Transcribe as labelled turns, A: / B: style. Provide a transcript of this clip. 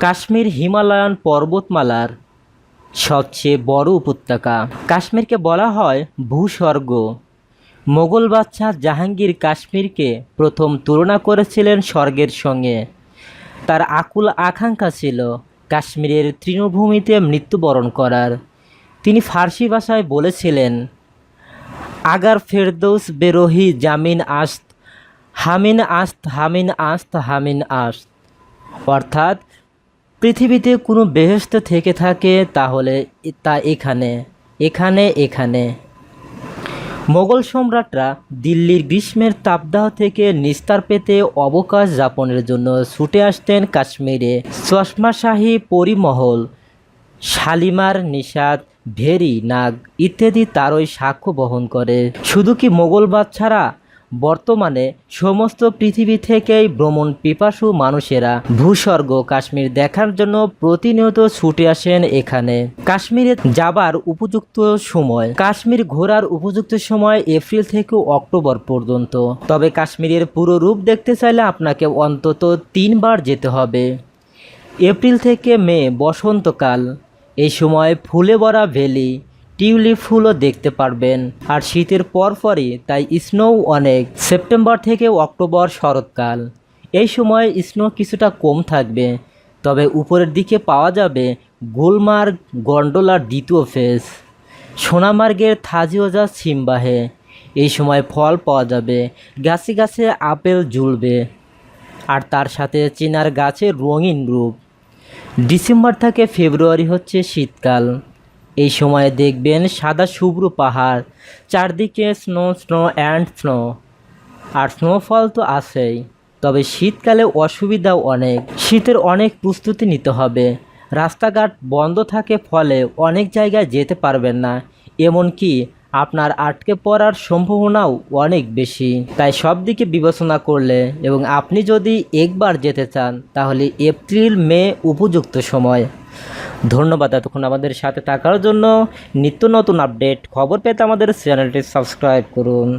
A: Kashmir Himalayan পর্বতমালার সবচেয়ে বড় উপত্যকা। কাশ্মীরকে বলা হয় ভূস্বর্গ। মোগল বাদশাহ জাহাঙ্গীর কাশ্মীরকে প্রথম তুলনা করেছিলেন স্বর্গের সঙ্গে। তার আকুল আকাঙ্ক্ষা ছিল কাশ্মীরের তৃণভূমিতে মৃত্যুবরণ করার। তিনি ফার্সি ভাষায় বলেছিলেন, আগার ফেরদৌস বেরোহি জামিন আস্ত, হামিন আস্ত হামিন আস্ত হামিন আস্ত। অর্থাৎ পৃথিবীতে কোনো বেহেস্ত থেকে থাকে, তাহলে তা এখানে এখানে এখানে। মোগল সম্রাটরা দিল্লির গ্রীষ্মের তাপদাহ থেকে নিস্তার পেতে অবকাশ যাপনের জন্য ছুটে আসতেন কাশ্মীরে। চশমাশাহী পরিমহল, শালিমার নিষাদ, ভেরি নাগ ইত্যাদি তারই সাক্ষ্য বহন করে। শুধু কি মোগল বাদশারা বর্তমানে সমস্ত পৃথিবী থেকেই ভ্রমণ পিপাসু মানুষেরা ভূস্বর্গ কাশ্মীর দেখার জন্য প্রতিনিয়ত ছুটে আসেন এখানে। কাশ্মীরে যাবার উপযুক্ত সময়, কাশ্মীর ঘোরার উপযুক্ত সময় এপ্রিল থেকে অক্টোবর পর্যন্ত। তবে কাশ্মীরের পুরো রূপ দেখতে চাইলে আপনাকে অন্তত তিনবার যেতে হবে। এপ্রিল থেকে মে বসন্তকাল, এই সময় ফুলে ভরা ভ্যালি টিউলিপ ফুলও দেখতে পারবেন। আর শীতের পরপরই, তাই স্নোও অনেক। সেপ্টেম্বর থেকে অক্টোবর শরৎকাল। এই সময় স্নো কিছুটা কম থাকবে। তবে উপরের দিকে পাওয়া যাবে গুলমার্গ গন্ডোলার দ্বিতীয় ফেজ। সোনামার্গের থাজিওজা সিমবাহে। এই সময় ফল পাওয়া যাবে। গাছে গাছে আপেল ঝুলবে। আর তার সাথে চিনার গাছের রঙিন রূপ। ডিসেম্বর থেকে ফেব্রুয়ারি হচ্ছে শীতকাল। এই সময়ে দেখবেন সাদা শুভ্র পাহাড়, চারদিকে স্নো স্নো অ্যান্ড স্নো আর স্নোফল তো আছেই, তবে শীতকালে অসুবিধাও অনেক। শীতের অনেক প্রস্তুতি নিতে হবে। রাস্তাঘাট বন্ধ থাকে ফলে অনেক জায়গায় যেতে পারবেন না। এমনকি আপনার আটকে পড়ার সম্ভাবনাও অনেক বেশি। তাই সব দিকে বিবেচনা করলে এবং আপনি যদি একবার যেতে চান, তাহলে এপ্রিল, মে উপযুক্ত সময়। ধন্যবাদ এতক্ষণ আমাদের সাথে থাকার জন্য। নিত্য নতুন আপডেট খবর পেতে আমাদের চ্যানেলটি সাবস্ক্রাইব করুন।